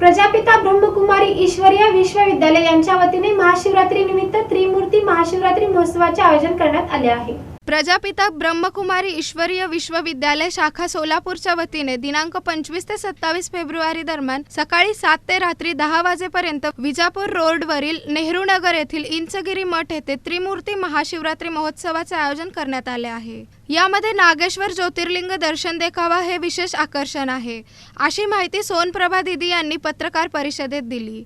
प्रजापिता ब्रह्मकुमारी ईश्वरीय विश्वविद्यालय यांच्या वतीने महाशिवरात्री निमित्त त्रिमूर्ती महाशिवरात्री महोत्सवाचे आयोजन करण्यात आले आहे. प्रजापिता ब्रह्मकुमारी ईश्वरीय विश्वविद्यालय शाखा सोलापूरच्या वतीने दिनांक पंचवीस ते सत्तावीस फेब्रुवारी दरम्यान सकाळी सात ते रात्री दहा वाजेपर्यंत विजापूर रोडवरील नेहरू नगर येथील इंचगिरी मठ येथे त्रिमूर्ती महाशिवरात्री महोत्सवाचे आयोजन करण्यात आले आहे. यामध्ये नागेश्वर ज्योतिर्लिंग दर्शन देखावा हे विशेष आकर्षण आहे. अशी माहिती सोनप्रभा दिदी यांनी पत्रकार परिषदेत दिली.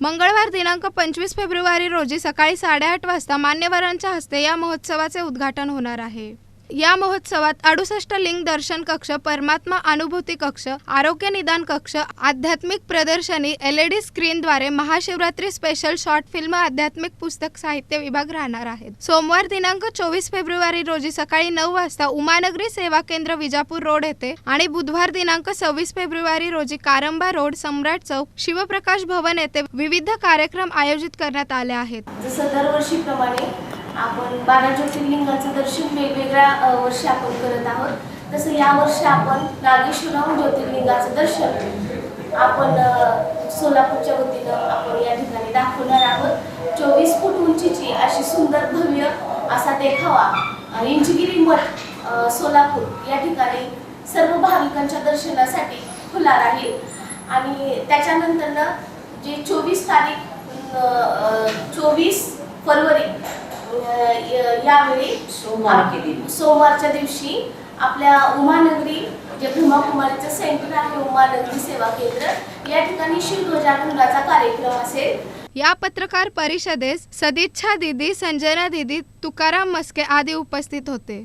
मंगळवार दिनांक पंचवीस फेब्रुवारी रोजी सकाळी साडेआठ वाजता मान्यवरांच्या हस्ते या महोत्सवाचे उद्घाटन होणार आहे. या महोत्सवात अडुसष्ट लिंग दर्शन कक्ष परमात्मा अनुभूती कक्ष आरोग्य निदान कक्ष आध्यात्मिक प्रदर्शनी एल ई डी स्क्रीनद्वारे महाशिवरात्री स्पेशल शॉर्ट फिल्म आध्यात्मिक पुस्तक साहित्य विभाग राहणार आहेत सोमवार दिनांक चोवीस फेब्रुवारी रोजी सकाळी नऊ वाजता उमानगरी सेवा केंद्र विजापूर रोड येथे आणि बुधवार दिनांक सव्वीस फेब्रुवारी रोजी कारंबा रोड सम्राट चौक शिवप्रकाश भवन येथे विविध कार्यक्रम आयोजित करण्यात आले आहेत. जसं दरवर्षीप्रमाणे आपण बारा ज्योतिर्लिंगाचं वेगवेगळ्या वर्षी आपण करत आहोत. तसं यावर्षी आपण नागेश्वरम ज्योतिर्लिंगाचं दर्शन आपण सोलापूरच्या वतीनं आपण या ठिकाणी दाखवणार आहोत. चोवीस फूट उंचीची अशी सुंदर भव्य असा देखावा इंचगिरी मठ सोलापूर या ठिकाणी सर्व भाविकांच्या दर्शनासाठी खुला राहील. आणि त्याच्यानंतरनं जे चोवीस तारीख चोवीस फरवरी यावेळी सोमवार केली सोमवारच्या दिवशी आपल्या उमानगरी जे ब्रह्मकुमारीचं सेंटर आहे उमानगरी सेवा केंद्र या ठिकाणी शिवध्वजारोहणाचा कार्यक्रम असेल. या पत्रकार परिषदेस सदिच्छा दिदी संजना दिदी तुकाराम मस्के आदी उपस्थित होते.